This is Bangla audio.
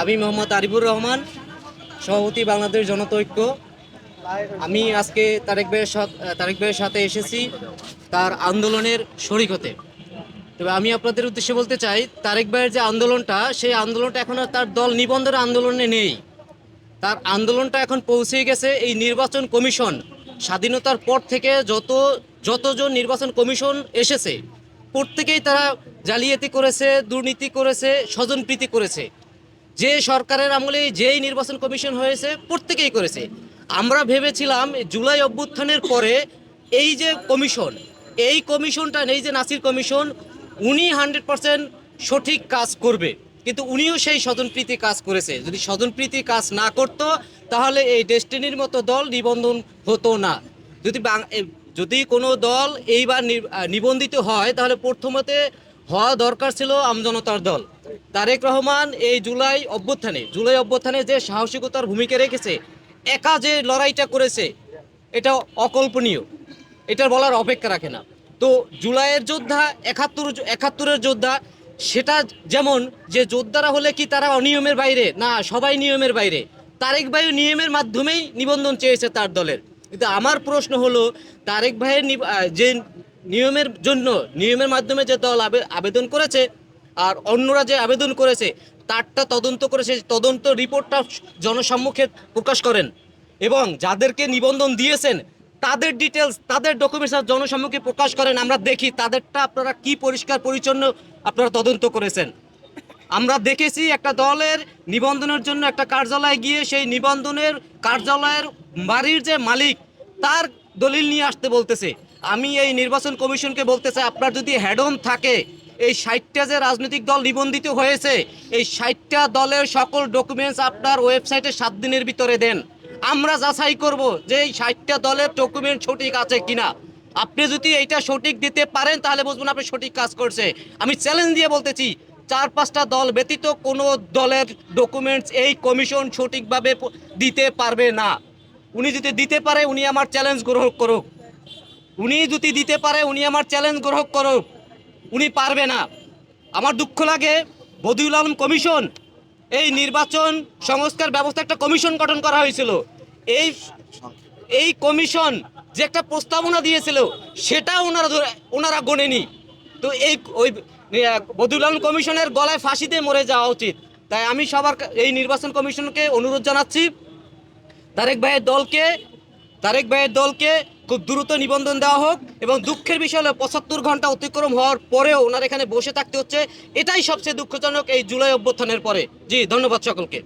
আমি মোহাম্মদ আরিফুর রহমান, সভাপতি বাংলাদেশ জনতৈক্য আমি আজকে তারেক ভাইয়ের সাথে, তারেক ভাইয়ের সাথে এসেছি তার আন্দোলনের শরিক হতে। তবে আমি আপনাদের উদ্দেশ্যে বলতে চাই, তারেক ভাইয়ের যে আন্দোলনটা, সেই আন্দোলনটা এখন আর তার দল নিবন্ধের আন্দোলনে নেই। তার আন্দোলনটা এখন পৌঁছে গেছে এই নির্বাচন কমিশন। স্বাধীনতার পর থেকে যত, যতজন নির্বাচন কমিশন এসেছে, প্রত্যেকেই তারা জালিয়াতি করেছে, দুর্নীতি করেছে, স্বজনপ্রীতি করেছে। যে সরকারের আমলে যেই নির্বাচন কমিশন হয়েছে, প্রত্যেকেই করেছে। আমরা ভেবেছিলাম জুলাই অভ্যুত্থানের পরে এই যে কমিশন, এই কমিশনটা নেই যে নাসির কমিশন, উনি হান্ড্রেড পার্সেন্ট সঠিক কাজ করবে। কিন্তু উনিও সেই স্বজনপ্রীতি কাজ করেছে। যদি স্বজনপ্রীতি কাজ না করত, তাহলে এই ডেস্টিনির মতো দল নিবন্ধন হতো না। যদি যদি কোনো দল এইবার নিবন্ধিত হয়, তাহলে প্রথমতে হওয়া দরকার ছিল আমজনতার দল। তারেক রহমান এই জুলাই অভ্যুত্থানে জুলাই অভ্যুত্থানে যে সাহসিকতার ভূমিকা রেখেছে, একা যে লড়াইটা করেছে, এটা অকল্পনীয়। এটার বলার অপেক্ষা রাখে না। তো জুলাইয়ের যোদ্ধা, একাত্তর একাত্তরের যোদ্ধা, সেটা যেমন যে যোদ্ধারা হলে কি তারা অনিয়মের বাইরে? না, সবাই নিয়মের বাইরে। তারেক ভাই নিয়মের মাধ্যমেই নিবন্ধন চেয়েছে তার দলের। কিন্তু আমার প্রশ্ন হলো, তারেক ভাইয়ের যে নিয়মের জন্য, নিয়মের মাধ্যমে যে দল আবে- আবেদন করেছে আর অন্যরা যে আবেদন করেছে, তারটা তদন্ত করেছে তদন্ত রিপোর্টটা জনসম্মুখে প্রকাশ করেন। এবং যাদেরকে নিবন্ধন দিয়েছেন, তাদের ডিটেলস তাদের ডকুমেন্টস জনসম্মুখে প্রকাশ করেন। আমরা দেখি তাদেরটা আপনারা কি পরিষ্কার পরিচ্ছন্ন আপনারা তদন্ত করেছেন। আমরা দেখেছি একটা দলের নিবন্ধনের জন্য একটা কার্যালয়ে গিয়ে সেই নিবন্ধনের কার্যালয়ের বাড়ির যে মালিক, তার দলিল নিয়ে আসতে বলতেছে। আমি এই নির্বাচন কমিশনকে বলতে চাই, আপনার যদি হেডন থাকে এই ষাটটা যে রাজনৈতিক দল নিবন্ধিত হয়েছে, এই ষাটটা দলের সকল ডকুমেন্টস আপনার ওয়েবসাইটে সাত দিনের ভিতরে দেন। আমরা যাচাই করব যে এই ষাটটা দলের ডকুমেন্ট সঠিক আছে কিনা। আপনি যদি এইটা সঠিক দিতে পারেন, তাহলে বুঝবেন আপনি সঠিক কাজ করছে। আমি চ্যালেঞ্জ দিয়ে বলতেছি, চার পাঁচটা দল ব্যতীত কোনো দলের ডকুমেন্টস এই কমিশন সঠিকভাবে দিতে পারবে না। উনি যদি দিতে পারে, উনি আমার চ্যালেঞ্জ গ্রহণ করুক। উনি যদি দিতে পারে, উনি আমার চ্যালেঞ্জ গ্রহণ করুক। উনি পারবে না। আমার দুঃখ লাগে, বদিউল আলম কমিশন, এই নির্বাচন সংস্কার ব্যবস্থা একটা কমিশন গঠন করা হয়েছিল। এই এই কমিশন যে একটা প্রস্তাবনা দিয়েছিল, সেটা ওনারা ওনারা গণেনি তো এই, ওই বদিউল আলম কমিশনের গলায় ফাঁসিতে মরে যাওয়া উচিত। তাই আমি সবার এই নির্বাচন কমিশনকে অনুরোধ জানাচ্ছি। তারেক ভাইয়ের দলকে, তারেক ভাইয়ের দলকে খুব দ্রুত নিবন্ধন দেওয়া হোক এবং দুঃখের বিষয় হলো পঁচাত্তর ঘণ্টা অতিক্রম হওয়ার পরেও ওনার এখানে বসে থাকতে হচ্ছে। এটাই সবচেয়ে দুঃখজনক এই জুলাই অভ্যর্থনের পরে। জি, ধন্যবাদ সকলকে।